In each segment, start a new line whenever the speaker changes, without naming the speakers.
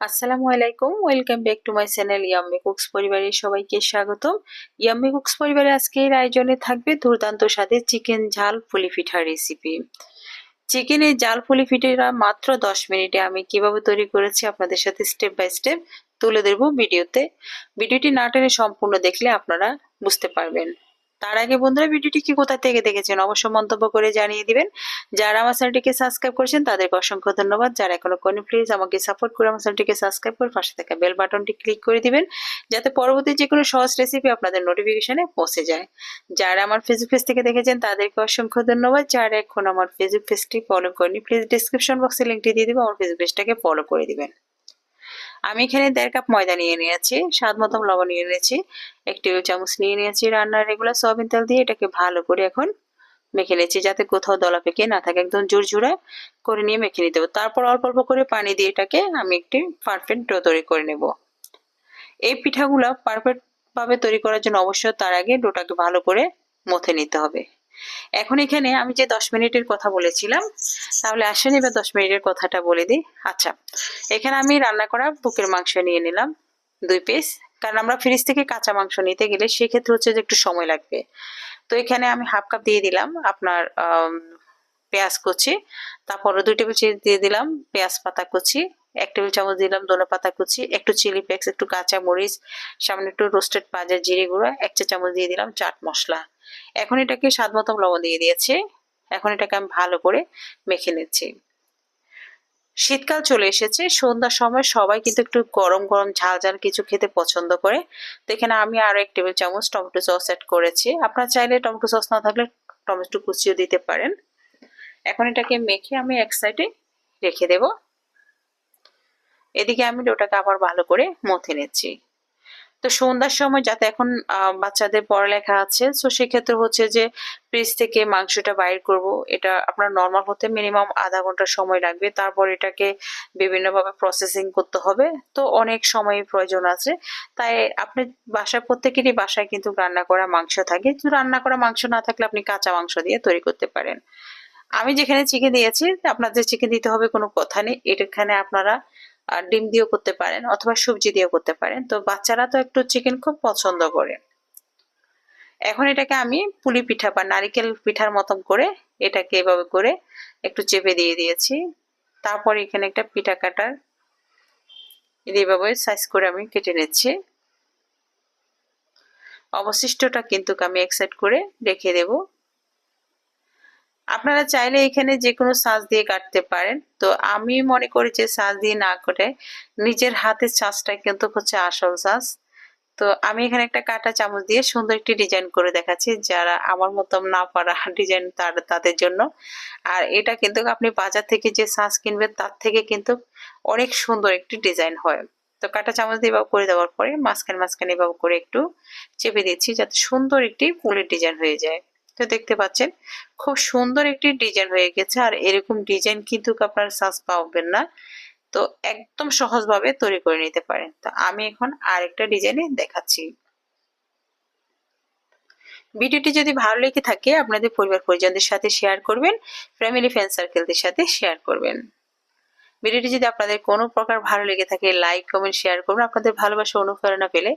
আসসালামু আলাইকুম, welcome back to my channel yummy cooks পরিবারের সবাইকে স্বাগতম। ইয়াম্মি কুকস পরিবারে আজকের আয়োজনে থাকবে দুর্দান্ত স্বাদের চিকেন ঝাল পুলি পিঠা রেসিপি চিকেনের জাল পুলি পিঠেরা মাত্র দশ মিনিটে আমি কীভাবে তৈরি করেছি আপনাদের সাথে স্টেপ বাই স্টেপ তুলে দেব ভিডিওতে। ভিডিওটি না টেনে সম্পূর্ণ দেখলে আপনারা বুঝতে পারবেন। তার আগে বন্ধুরা ভিডিওটি কি কোথা থেকে দেখেছেন অবশ্যই মন্তব্য করে জানিয়ে দিবেন। যারা আমার চ্যানেলটিকে সাবস্ক্রাইব করেছেন, তাদেরকে অসংখ্য ধন্যবাদ। যারা এখনও করেন প্লিজ আমাকে সাপোর্ট করে আমার চ্যানেলটিকে সাবস্ক্রাইব করে পাশে থাকা বেল বাটনটি ক্লিক করে দিবেন, যাতে পরবর্তী যে কোনো সহজ রেসিপি আপনাদের নোটিফিকেশনে পৌঁছে যায়। যারা আমার ফেসবুক পেজ থেকে দেখেছেন, তাদেরকে অসংখ্য ধন্যবাদ। যারা এখন আমার ফেসবুক পেজটি ফলো করেনি প্লিজ ডিসক্রিপশন বক্সে লিঙ্কটি দিয়ে দিব আমার ফেসবুক পেজটাকে ফলো করে দিবেন। আমি এখানে দেড় কাপ ময়দা নিয়ে নিয়েছি, স্বাদ মতন লবণ নিয়ে নিয়েছি এক টেবিল চামচ নিয়ে নিয়েছি রান্নার রেগুলার সয়াবিন তেল দিয়ে এটাকে ভালো করে এখন মেখে নিয়েছি যাতে কোথাও দলা পেকে না থাকে, একদম জোর ঝুরঝুরা করে নিয়ে মেখে নিতে হবে। তারপর অল্প অল্প করে পানি দিয়ে এটাকে আমি একটি পারফেক্ট ডো তৈরি করে নেব। এই পিঠাগুলো পারফেক্ট ভাবে তৈরি করার জন্য অবশ্যই তার আগে ডোটাকে ভালো করে মথে নিতে হবে। এখন এখানে আমি যে দশ মিনিটের কথা বলেছিলাম, তাহলে আসেন এবার দশ মিনিটের কথাটা বলে দিই। আচ্ছা এখানে আমি রান্না করা বুকের মাংস নিয়ে নিলাম, দুই পিস কারণ আমরা ফ্রিজ থেকে কাঁচা মাংস নিতে গেলে সেক্ষেত্রে হচ্ছে যে একটু সময় লাগবে। তো এখানে আমি হাফ কাপ দিয়ে দিলাম আপনার পেঁয়াজ কুচি, তারপরে দুই টেবিল দিয়ে দিলাম পেঁয়াজ পাতা কুচি, এক টেবিল চামচ দিলাম ধনে পাতা কুচি, একটু চিলি ফ্লেক্স একটু কাঁচা মরিচ সামনে একটু রোস্টেড পাজা জিরে গুঁড়া, এক চা চামচ দিয়ে দিলাম চাট মশলা। এখন এটাকে স্বাদ মতো লবণ দিয়ে দিয়েছি। এখন এটাকে আমি ভালো করে মেখে নিচ্ছি। শীতকাল চলে এসেছে, সন্ধ্যার সময় সবাই কিন্তু একটু গরম গরম ঝাল ঝাল কিছু খেতে পছন্দ করে। তো এখানে আমি আরও এক টেবিল চামচ টমেটো সস অ্যাড করেছি। আপনার চাইলে টমেটো সস না থাকলে টমেটো কুচিও দিতে পারেন। এখন এটাকে মেখে আমি এক সাইডে রেখে দেব। এদিকে আমি ওটাকে আবার ভালো করে মথে নিচ্ছি। তো সন্ধ্যার সময় যাতে এখন বাচ্চাদের পড়ালেখা আছে তো সেক্ষেত্রে হচ্ছে যে ফ্রিজ থেকে মাংসটা বাইর করব। এটা আপনার নর্মাল হতে মিনিমাম আধা ঘণ্টা সময় লাগবে। তারপর এটাকে বিভিন্নভাবে প্রসেসিং করতে হবে। তো অনেক সময় প্রয়োজন আছে। তাই আপনি বাসায় প্রত্যেকেরই বাসায় কিন্তু রান্না করা মাংস থাকে। রান্না করা মাংস না থাকলে আপনি কাঁচা মাংস দিয়ে তৈরি করতে পারেন। আমি যেখানে চিকেন দিয়েছি, আপনাদের চিকেন দিতে হবে কোনো কথা নেই। এখানে আপনারা ডিম দিয়েও করতে পারেন অথবা সবজি দিয়েও করতে পারেন। তো বাচ্চারা তো একটু চিকেন খুব পছন্দ করে। এখন এটাকে আমি পুলি পিঠা বা নারিকেল পিঠার মতন করে এটাকে এভাবে করে একটু চেপে দিয়ে দিয়েছি। তারপর এখানে একটা পিঠা কাটার এইভাবে সাইজ করে আমি কেটে নিচ্ছি। অবশিষ্টটা কিন্তু আমি এক সাইড করে রেখে দেবো। আপনারা চাইলে এখানে যে কোনো সাজ দিয়ে কাটতে পারেন। তো আমি মনে করি যে সাজ দিয়ে না করে নিজের হাতের সাজটা কিন্তু হচ্ছে আসল সাজ। তো আমি এখানে একটা কাটা চামচ দিয়ে সুন্দর একটি ডিজাইন করে দেখাচ্ছি, যারা আমার মতন না পারা ডিজাইন তার, তাদের জন্য। আর এটা কিন্তু আপনি বাজার থেকে যে সাজ কিনবেন, তার থেকে কিন্তু অনেক সুন্দর একটি ডিজাইন হয়। তো কাটা চামচ দিয়ে এভাবে করে দেওয়ার পরে মাঝখানে মাঝখানে এভাবে করে একটু চেপে দিচ্ছি, যাতে সুন্দর একটি ফুলের ডিজাইন হয়ে যায়। তো দেখতে পাচ্ছেন, খুব সুন্দর একটি ডিজাইন হয়ে গেছে। আর এরকম ডিজাইন কিন্তু আপনার সাজ পাবেন না। তো একদম সহজভাবে তৈরি করে নিতে পারেন। তো আমি এখন আরেকটা ডিজাইনে দেখাচ্ছি। ভিডিওটি যদি ভালো লেগে থাকে, আপনাদের পরিবার পরিজনদের সাথে শেয়ার করবেন, ফ্যামিলি ফ্রেন্ড সার্কেলদের সাথে শেয়ার করবেন। ভিডিওটি যদি আপনাদের কোনো প্রকার ভালো লেগে থাকে লাইক কমেন্ট শেয়ার করুন। আপনাদের ভালোবাসা অনুপ্রেরণা পেলে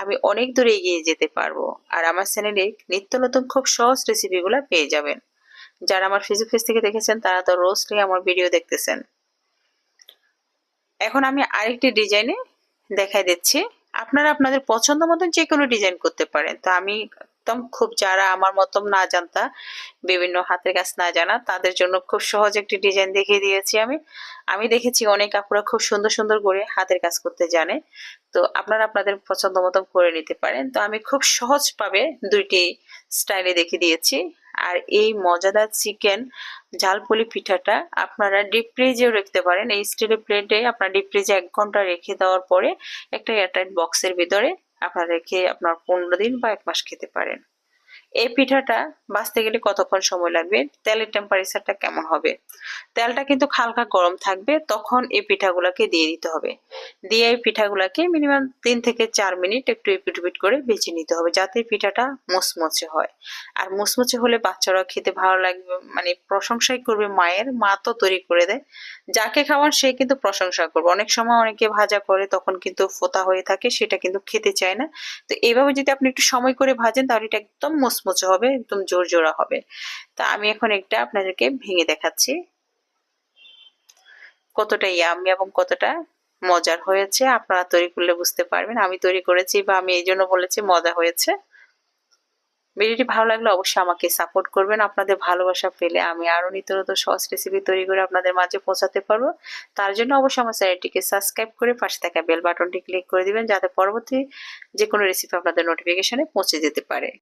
আমি অনেক দূরে এগিয়ে যেতে পারব। আর আমার চ্যানেলে নিত্য নতুন খুব সহজ রেসিপিগুলো পেয়ে যাবেন। যারা আমার ফেসবুক পেজ থেকে দেখেছেন, তারা তো রোজলি আমার ভিডিও দেখতেছেন। এখন আমি আরেকটি ডিজাইনে দেখাই দিচ্ছি। আপনারা আপনাদের পছন্দ মতন যে কোনো ডিজাইন করতে পারেন। তো আমি একদম খুব যারা আমার মতন না জানতা, বিভিন্ন হাতের কাজ না জানা, তাদের জন্য খুব সহজ একটি ডিজাইন দেখিয়ে দিয়েছি আমি। আমি দেখেছি অনেক আপুরা খুব সুন্দর সুন্দর করে হাতের কাজ করতে জানে। তো আপনারা আপনাদের পছন্দ মতন করে নিতে পারেন। তো আমি খুব সহজভাবে দুইটি স্টাইলে দেখিয়ে দিয়েছি। আর এই মজাদার চিকেন ঝালপুলি পিঠাটা আপনারা ডিপ ফ্রিজেও রাখতে পারেন। এই স্টিলের প্লেটে আপনার ডিপ ফ্রিজে এক ঘণ্টা রেখে দেওয়ার পরে একটা এয়ারটাইট বক্সের ভিতরে আপনার রেখে আপনার পনেরো দিন বা এক মাস খেতে পারেন। এই পিঠাটা বাঁচতে গেলে কতক্ষণ সময় লাগবে? তেলের টেম্পারেচারটা কেমন হবে? তেলটা কিন্তু হালকা গরম থাকবে, তখন এই পিঠাগুলোকে দিয়ে দিতে হবে। দিয়ে এই পিঠাগুলোকে মিনিমাম তিন থেকে চার মিনিট একটু এপিট উপিট করে বেছে নিতে হবে, যাতে পিঠাটা মুচমুচে হয়। আর মুচমুচে হলে বাচ্চারা খেতে ভালো লাগবে মানে প্রশংসাই করবে মায়ের, মা তো তৈরি করে দেয়। যাকে খাওয়ান সে কিন্তু প্রশংসা করবে। অনেক সময় অনেকে ভাজা করে, তখন কিন্তু ফোতা হয়ে থাকে, সেটা কিন্তু খেতে চায় না। তো এইভাবে যদি আপনি একটু সময় করে ভাজেন, তাহলে এটা একদম মুচমুচে হবে, একদম জোর জোড়া হবে। তা আমি এখন একটা আপনাদেরকে ভেঙে দেখাচ্ছি। কতটা ইয়ামি এবং কতটা মজার হয়েছে, আপনারা তৈরি করলে বুঝতে পারবেন। আমি তৈরি করেছি বা আমি এই জন্য বলেছি মজা হয়েছে। ভিডিওটি ভালো লাগলে অবশ্যই আমাকে সাপোর্ট করবেন। আপনাদের ভালোবাসা পেলে আমি আরও নিত্য নতুন সহজ রেসিপি তৈরি করে আপনাদের মাঝে পৌঁছাতে পারব। তার জন্য অবশ্যই আমার চ্যানেলটিকে সাবস্ক্রাইব করে পাশে থাকা বেল বাটনটি ক্লিক করে দিবেন, যাতে পরবর্তী যে কোনো রেসিপি আপনাদের নোটিফিকেশনে পৌঁছে যেতে পারে।